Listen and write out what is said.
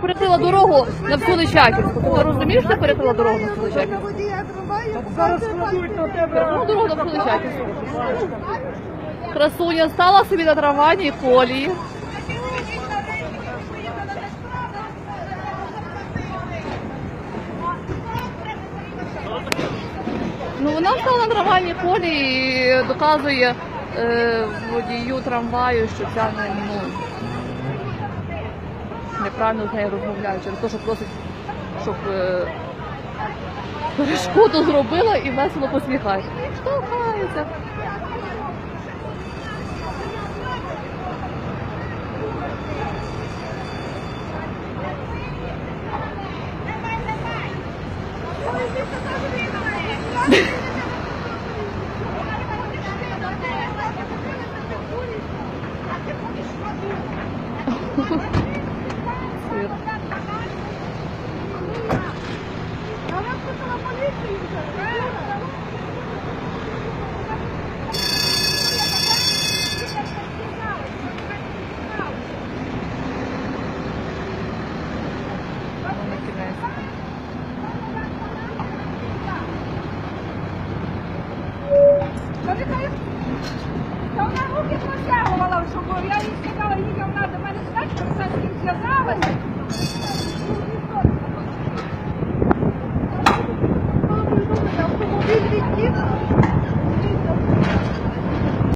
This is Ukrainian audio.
Перекрила дорогу на всю Личаківську. Ти розумієш, що перекрила дорогу на всю Личаківську? Зараз кладуть на тебе. Перекрила дорогу на всю Личаківську. Красуня стала собі на трамвайній колії. Ну, вона стала на трамвайній колії і доказує е, водію трамваю, що ця не ну, неправильно з нею розмовляють через те, що просить, щоб е, перешкоду зробила і весело посміхається. Штовхається. Сир. guys. Та вона руки протягувала, щоб я їй сказала, їдям треба мене стати, коли з ним зв'язалася. Автомобіль відділ.